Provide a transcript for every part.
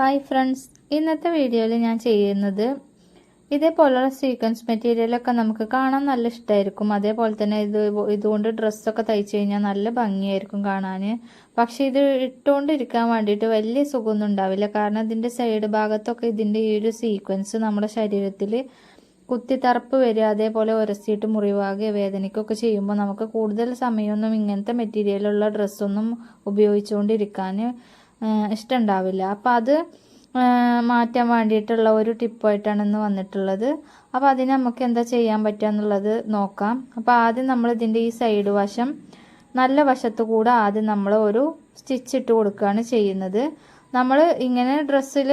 Hi friends ഇന്നത്തെ വീഡിയോയിൽ ഞാൻ ചെയ്യുന്നത് ഇതേപോലുള്ള സീക്വൻസ് മെറ്റീരിയലൊക്കെ നമുക്ക് കാണാൻ നല്ല ഇഷ്ടമായിരിക്കും അതേപോലെ തന്നെ ഇത് ഇതുകൊണ്ട് ഡ്രസ്സൊക്കെ തയ്ച്ചു കഴിഞ്ഞാൽ നല്ല ഭംഗിയായിരിക്കും കാണാൻ പക്ഷേ ഇത് ഇട്ടുകൊണ്ടിരിക്കാൻ വേണ്ടിയിട്ട് വലിയ സുഖമൊന്നും ഉണ്ടാവില്ല. കാരണം ഇതിന്റെ സൈഡ് ഭാഗത്തൊക്കെ ഇതിന്റെ ഈ ഒരു സീക്വൻസ് നമ്മുടെ ശരീരത്തിൽ കുത്തിത്തറപ്പ് വരിക അതേപോലെ ഉരസിയിട്ട് മുറിവാകുക വേദനയ്ക്കൊക്കെ ചെയ്യുമ്പോൾ നമുക്ക് കൂടുതൽ സമയമൊന്നും ഇങ്ങനത്തെ മെറ്റീരിയലുള്ള ഡ്രസ്സൊന്നും ഉപയോഗിച്ചുകൊണ്ടിരിക്കാൻ ഇഷ്ടമുണ്ടാവില്ല അപ്പോൾ അത് മാറ്റാൻ വേണ്ടിയിട്ടുള്ള ഒരു ടിപ്പായിട്ടാണ് ഇന്ന് വന്നിട്ടുള്ളത്. അപ്പോൾ അതിന് നമുക്ക് എന്താ ചെയ്യാൻ പറ്റുക എന്നുള്ളത് നോക്കാം. അപ്പോൾ ആദ്യം നമ്മൾ ഇതിന്റെ ഈ സൈഡ് വശം നല്ല വശത്തു കൂടെ ആദ്യം നമ്മൾ ഒരു സ്റ്റിച്ച് ഇട്ട് കൊടുക്കുകയാണ് ചെയ്യുന്നത്. നമ്മൾ ഇങ്ങനെ ഡ്രസ്സിൽ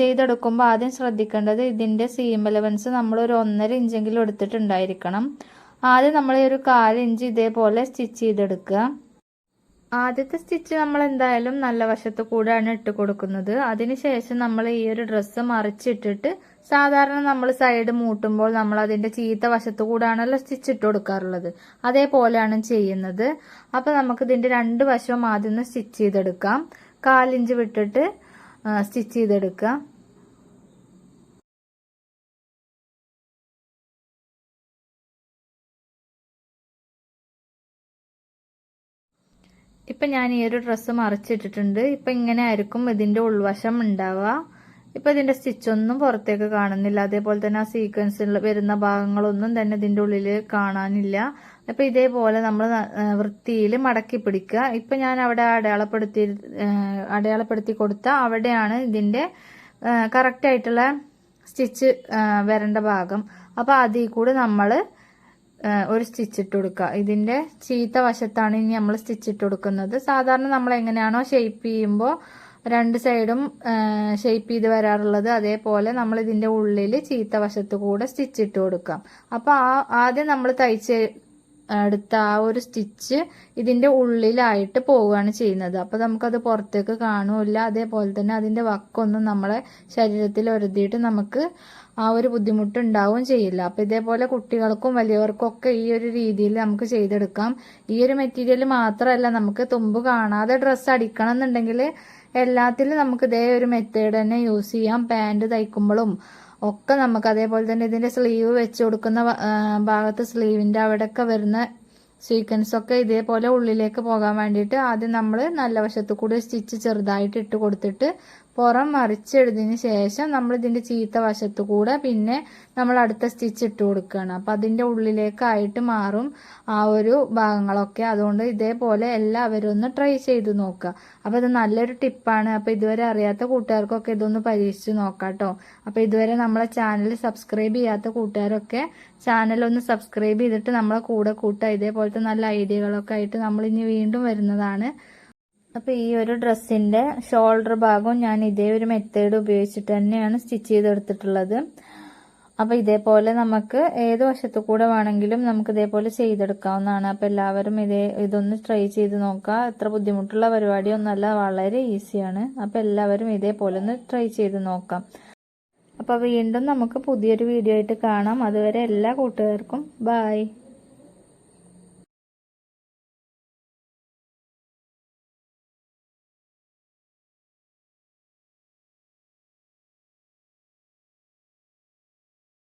ചെയ്തെടുക്കുമ്പോൾ ആദ്യം ശ്രദ്ധിക്കേണ്ടത് ഇതിന്റെ സീം എലവൻസ് നമ്മൾ ഒരു ഒന്നര ഇഞ്ചെങ്കിലും എടുത്തിട്ടുണ്ടായിരിക്കണം. ആദ്യം നമ്മൾ ഈ ഒരു കാലിഞ്ച് ഇതേപോലെ സ്റ്റിച്ച് ചെയ്തെടുക്കുക. ആദ്യത്തെ സ്റ്റിച്ച് നമ്മൾ എന്തായാലും നല്ല വശത്ത് കൂടെയാണ് ഇട്ട് കൊടുക്കുന്നത്. അതിനുശേഷം നമ്മൾ ഈ ഒരു ഡ്രസ്സ് മറിച്ചിട്ടിട്ട് സാധാരണ നമ്മൾ സൈഡ് മൂട്ടുമ്പോൾ നമ്മൾ അതിന്റെ ചീത്ത വശത്ത് കൂടാണല്ലോ സ്റ്റിച്ച് ഇട്ട് കൊടുക്കാറുള്ളത്. അതേപോലെയാണ് ചെയ്യുന്നത്. അപ്പൊ നമുക്ക് ഇതിന്റെ രണ്ട് വശവും ആദ്യം സ്റ്റിച്ച് ചെയ്തെടുക്കാം. കാലിഞ്ച് വിട്ടിട്ട് സ്റ്റിച്ച് ചെയ്തെടുക്കാം. ഇപ്പം ഞാൻ ഈ ഒരു ഡ്രസ്സ് മറിച്ചിട്ടിട്ടുണ്ട്. ഇപ്പം ഇങ്ങനെ ആയിരിക്കും ഇതിന്റെ ഉൾവശം ഉണ്ടാവുക. ഇപ്പം ഇതിന്റെ സ്റ്റിച്ചൊന്നും പുറത്തേക്ക് കാണുന്നില്ല. അതേപോലെ തന്നെ ആ സീക്വൻസിൽ വരുന്ന ഭാഗങ്ങളൊന്നും തന്നെ ഇതിന്റെ ഉള്ളിൽ കാണാനില്ല. അപ്പം ഇതേപോലെ നമ്മൾ വൃത്തിയിൽ മടക്കി പിടിക്കുക. ഇപ്പം ഞാൻ അവിടെ അടയാളപ്പെടുത്തി അടയാളപ്പെടുത്തി കൊടുത്ത അവിടെയാണ് ഇതിന്റെ കറക്റ്റായിട്ടുള്ള സ്റ്റിച്ച് വരേണ്ട ഭാഗം. അപ്പോൾ അതിൽ കൂടെ നമ്മൾ ഒരു സ്റ്റിച്ച് ഇട്ട് കൊടുക്കുക. ഇതിന്റെ ചീത്ത വശത്താണ് ഇനി നമ്മൾ സ്റ്റിച്ച് ഇട്ട് കൊടുക്കുന്നത്. സാധാരണ നമ്മൾ എങ്ങനെയാണോ ഷെയ്പ്പ് ചെയ്യുമ്പോൾ രണ്ട് സൈഡും ഷെയ്പ്പ് ചെയ്ത് വരാറുള്ളത്. അതേപോലെ നമ്മൾ ഇതിന്റെ ഉള്ളിൽ ചീത്ത വശത്ത് കൂടെ സ്റ്റിച്ച് ഇട്ട് കൊടുക്കാം. അപ്പോൾ ആ ആദ്യം നമ്മൾ തയ്ച്ച് എടുത്ത ആ ഒരു സ്റ്റിച്ച് ഇതിന്റെ ഉള്ളിലായിട്ട് പോവുകയാണ് ചെയ്യുന്നത്. അപ്പോൾ നമുക്കത് പുറത്തേക്ക് കാണുമില്ല അതേപോലെ തന്നെ അതിന്റെ വക്കൊന്നും നമ്മളെ ശരീരത്തിൽ ഒരുതിയിട്ട് നമുക്ക് ആ ഒരു ബുദ്ധിമുട്ട് ഉണ്ടാവുകയും ചെയ്യില്ല. അപ്പം ഇതേപോലെ കുട്ടികൾക്കും വലിയവർക്കും ഒക്കെ ഈ ഒരു രീതിയിൽ നമുക്ക് ചെയ്തെടുക്കാം. ഈ ഒരു മെറ്റീരിയൽ മാത്രമല്ല നമുക്ക് തുമ്പ് കാണാതെ ഡ്രസ്സ് അടിക്കണം എന്നുണ്ടെങ്കിൽ എല്ലാത്തിലും നമുക്ക് ഇതേ ഒരു മെത്തേഡ് തന്നെ യൂസ് ചെയ്യാം. പാന്റ് തയ്ക്കുമ്പോഴും ഒക്കെ നമുക്ക് അതേപോലെ തന്നെ ഇതിന്റെ സ്ലീവ് വെച്ച് കൊടുക്കുന്ന ഭാഗത്ത് സ്ലീവിന്റെ അവിടെയൊക്കെ വരുന്ന സീക്വൻസ് ഒക്കെ ഇതേപോലെ ഉള്ളിലേക്ക് പോകാൻ വേണ്ടിയിട്ട് ആദ്യം നമ്മൾ നല്ല വശത്തു കൂടി സ്റ്റിച്ച് ചെറുതായിട്ട് ഇട്ട് കൊടുത്തിട്ട് പുറം മറിച്ചെടുത്തതിന് ശേഷം നമ്മൾ ഇതിന്റെ ചീത്ത വശത്തു കൂടെ പിന്നെ നമ്മൾ അടുത്ത സ്റ്റിച്ച് ഇട്ട് കൊടുക്കുകയാണ്. അപ്പം അതിന്റെ ഉള്ളിലേക്കായിട്ട് മാറും ആ ഒരു ഭാഗങ്ങളൊക്കെ. അതുകൊണ്ട് ഇതേപോലെ എല്ലാവരും ഒന്ന് ട്രൈ ചെയ്ത് നോക്കുക. അപ്പോൾ ഇത് നല്ലൊരു ടിപ്പാണ് അപ്പോൾ ഇതുവരെ അറിയാത്ത കൂട്ടുകാർക്കൊക്കെ ഇതൊന്ന് പരീക്ഷിച്ച് നോക്കാം കേട്ടോ അപ്പോൾ ഇതുവരെ നമ്മളെ ചാനൽ സബ്സ്ക്രൈബ് ചെയ്യാത്ത കൂട്ടുകാരൊക്കെ ചാനൽ ഒന്ന് സബ്സ്ക്രൈബ് ചെയ്തിട്ട് നമ്മളെ കൂടെ കൂട്ടുക. ഇതേപോലത്തെ നല്ല ഐഡിയകളൊക്കെ ആയിട്ട് നമ്മൾ ഇനി വീണ്ടും വരുന്നതാണ്. അപ്പോൾ ഈ ഒരു ഡ്രസ്സിന്റെ ഷോൾഡർ ഭാഗവും ഞാൻ ഇതേ ഒരു മെത്തേഡ് ഉപയോഗിച്ചിട്ട് തന്നെയാണ് സ്റ്റിച്ച് ചെയ്തെടുത്തിട്ടുള്ളത്. അപ്പോൾ ഇതേപോലെ നമുക്ക് ഏത് വശത്തു കൂടെ വേണമെങ്കിലും നമുക്ക് ഇതേപോലെ ചെയ്തെടുക്കാവുന്നതാണ്. അപ്പോൾ എല്ലാവരും ഇതേ ഇതൊന്ന് ട്രൈ ചെയ്ത് നോക്കുക. എത്ര ബുദ്ധിമുട്ടുള്ള പരിപാടിയൊന്നുമല്ല വളരെ ഈസിയാണ്. അപ്പോൾ എല്ലാവരും ഇതേപോലെ ഒന്ന് ട്രൈ ചെയ്ത് നോക്കാം. അപ്പോൾ വീണ്ടും നമുക്ക് പുതിയൊരു വീഡിയോ ആയിട്ട് കാണാം. അതുവരെ എല്ലാ കൂട്ടുകാർക്കും ബായ്